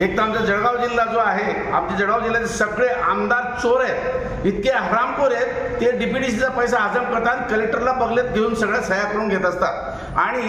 एक तर आमचा जळगाव जिल्हा जो आहे आमच्या जळगाव जिल्ह्याचे सगळे आमदार चोर आहेत. इतके हरामखोर आहेत ते डीपीडीसीचा पैसा हजम करतात कलेक्टरला बगलेत घेऊन सगळ्या सह्या करून घेत असतात. आणि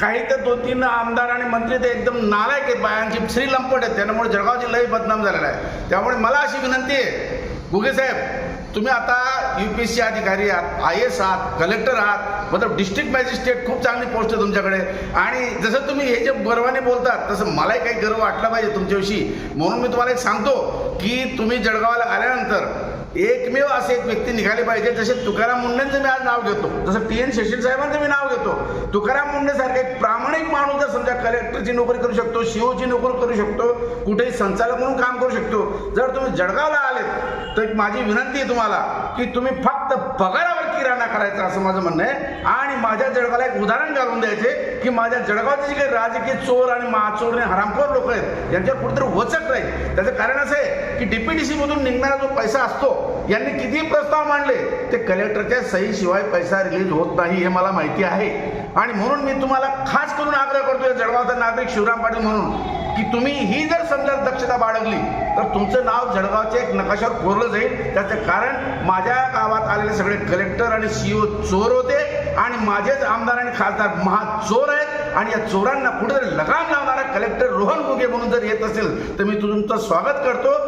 काही तर दोन तीन आमदार आणि मंत्री ते एकदम नालायक आहेत बायांची श्री लंपट आहेत. त्यामुळे जळगाव जिल्हाही बदनाम झालेला आहे. त्यामुळे मला अशी विनंती आहे गुगे साहेब तुम्ही आता यू पी एस सी अधिकारी आहात आय एस आहात कलेक्टर आहात मतलब डिस्ट्रिक्ट मॅजिस्ट्रेट खूप चांगली पोस्ट आहे तुमच्याकडे. आणि जसं तुम्ही हे जे गर्वाने बोलतात तसं मलाही काही गर्व वाटला पाहिजे तुमच्याविषयी. म्हणून मी तुम्हाला एक सांगतो की तुम्ही जळगावला आल्यानंतर एकमेव असे एक व्यक्ती निघाले पाहिजे जसे तुकाराम मुंडेंचं मी आज नाव घेतो जसं टी एन शेषन साहेबांचं मी नाव घेतो. तुकाराम मुंडेसारखा एक प्रामाणिक माणूस जर समजा कलेक्टरची नोकरी करू शकतो सीओची नोकरी करू शकतो कुठेही संचालक म्हणून काम करू शकतो. जर तुम्ही जळगावला आलेत तर एक माझी विनंती आहे तुम्हाला की तुम्ही फक्त पगारावर किराणा करायचा असं माझं म्हणणं आहे. आणि माझ्या जळगावला एक उदाहरण घालून द्यायचे की माझ्या जळगावचे जे काही राजकीय चोर आणि महाचोर आणि हरामखोर लोक आहेत यांच्यावर कुठेतरी वचक नाही त्याचं कारण असं आहे की डीपीडीसी मधून निघणारा जो पैसा असतो यांनी किती प्रस्ताव मांडले ते कलेक्टरच्या सहीशिवाय पैसा रिलीज होत नाही हे मला माहिती आहे. आणि म्हणून मी तुम्हाला खास करून आग्रह करतोय जळगावचा नागरिक शिवराम पाटील म्हणून की तुम्ही ही जर समजा दक्षता बाळगली तर तुमचं नाव जळगावच्या एक नकाशावर कोरलं जाईल. त्याचं कारण माझ्या गावात आलेले सगळे कलेक्टर आणि सीओ चोर होते आणि माझेच आमदार आणि खासदार महाचोर आहेत. आणि या चोरांना कुठेतरी लगाम लावणारा कलेक्टर रोहन गुगे म्हणून जर येत असेल तर मी तुमचं स्वागत करतो.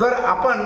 तर आपण